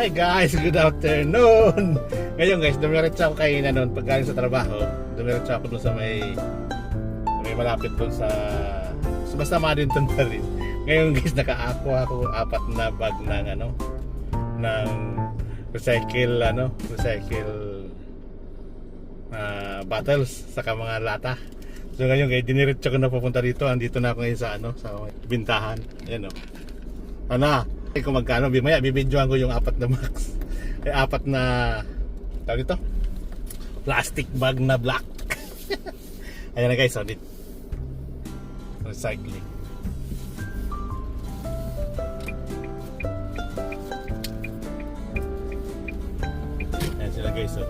Hi guys, good afternoon! Ngayon guys, dumiretso ako kayo na noon pagkaling sa trabaho. Dumiretso ako doon sa may sa may malapit doon sa sa basta Madinton pa rin. Ngayon guys, naka-ako ako apat na bag ng ano ng recycle ano, recycle ah, bottles saka mga lata. So ngayon guys, diniretso ko na pupunta dito. Andito na ako ngayon sa ano, sa bintahan. Ayan oh. Ano? Eh, kung magkano, bimaya, bibidyoan ko yung apat na box. Eh, apat na, tawag ito? Plastic bag na black. Ayan na guys, so, dit. Recycling. Ayan sila guys, so.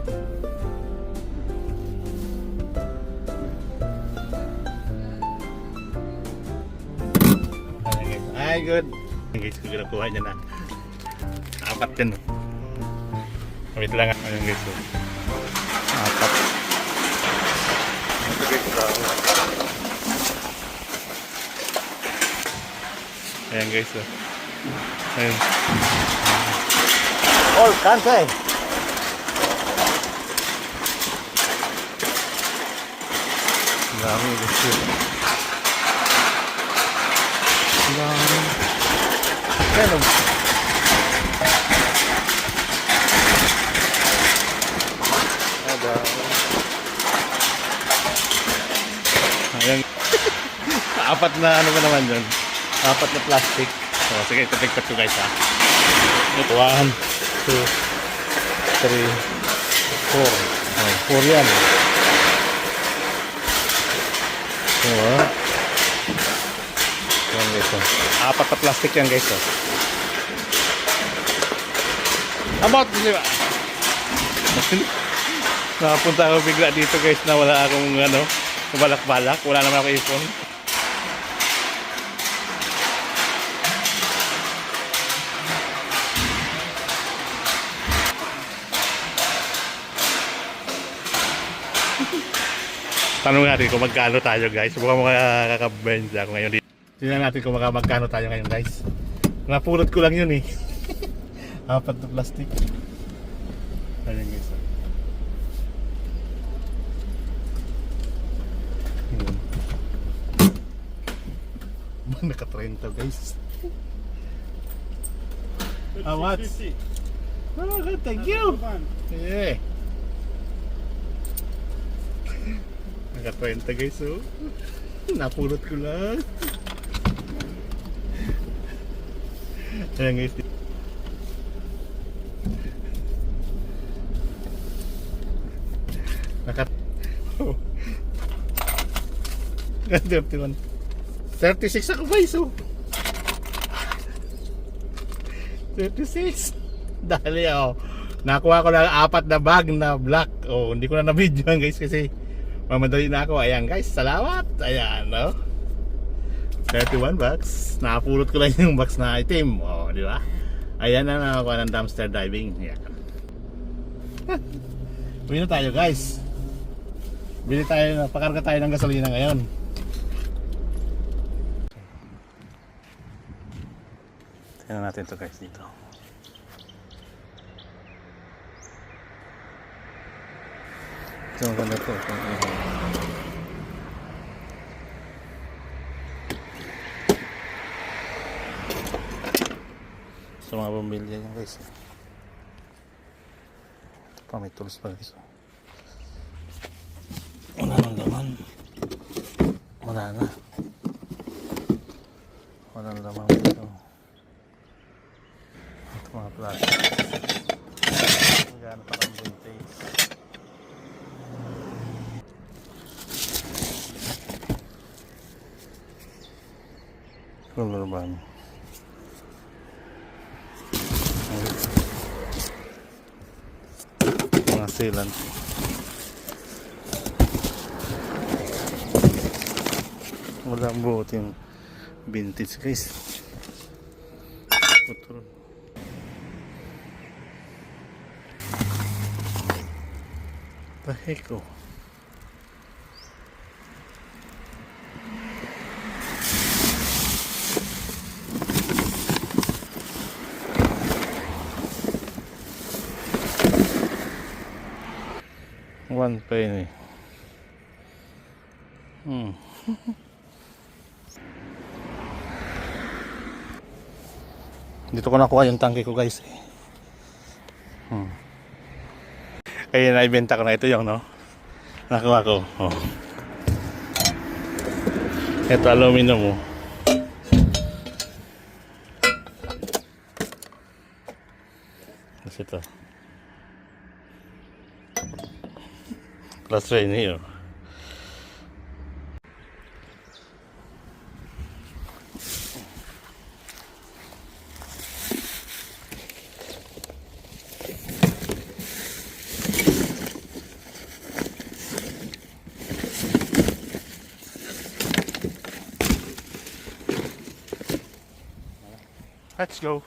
Ayan guys, ay good. Guys, kung nakuha niya na. Apat oh. Wait lang. Ayan guys, so. Apat. Ito guys, so. Ayan guys, so. Ayan. All cancel. Dami guys. so. Dami. Ayan oh. Ada. Ayan. Apat na ano ba naman yun? Apat na plastic. So, sige, itatigpat ko guys ha. Ito, one, two, three, four. Oh, four yan. Guys oh. Apat na plastic yan guys oh. About, di ba? Nakapunta ako bigla dito guys na wala akong ano, balak-balak. Wala naman ako ipon. Tanong natin kung magkano tayo guys. Mukhang makakabend ako ngayon dito. Tingnan natin kung magkano tayo ngayon guys. Napulot ko lang yun eh. Apat na plastic. Ayan guys. Yun. Naka-30 guys. How much? Oh, good, thank you. Yeah. Naka-30 guys, oh. Napulot ko lang. Ayan guys. Naka... Oh. 31. 36 ako guys, oh. 36. Dali ako. Nakuha ko lang apat na bag na black. Oh, hindi ko na na-video guys kasi mamadali na ako. Ayan guys, salamat. Ayan, no? 31 bucks. Nakapulot ko lang yung box na item. Oh, di ba? Ayan na nakakuha ng dumpster diving. Ayan. Uwi na tayo guys. Bili tayo, pakarga tayo ng gasolina ngayon. Tingnan natin to guys dito. Ito maganda to. Ito, Sa mga pamilya yan guys. Pa may tools pa guys. Wala nang laman. Wala na. Wala nang laman dito. Ito mga plastic. Magkano pa kang vintage. Color ban. Mga sealant. Wala ang buot yung vintage guys. Putol. The heck oh. One penny. Hmm. Dito ko nakuha yung tangke ko guys. Hmm. Kaya naibenta ko na ito yung no. Nakuha ko. Oh. Ito aluminum mo. Tapos ito. Last rain here. Let's go.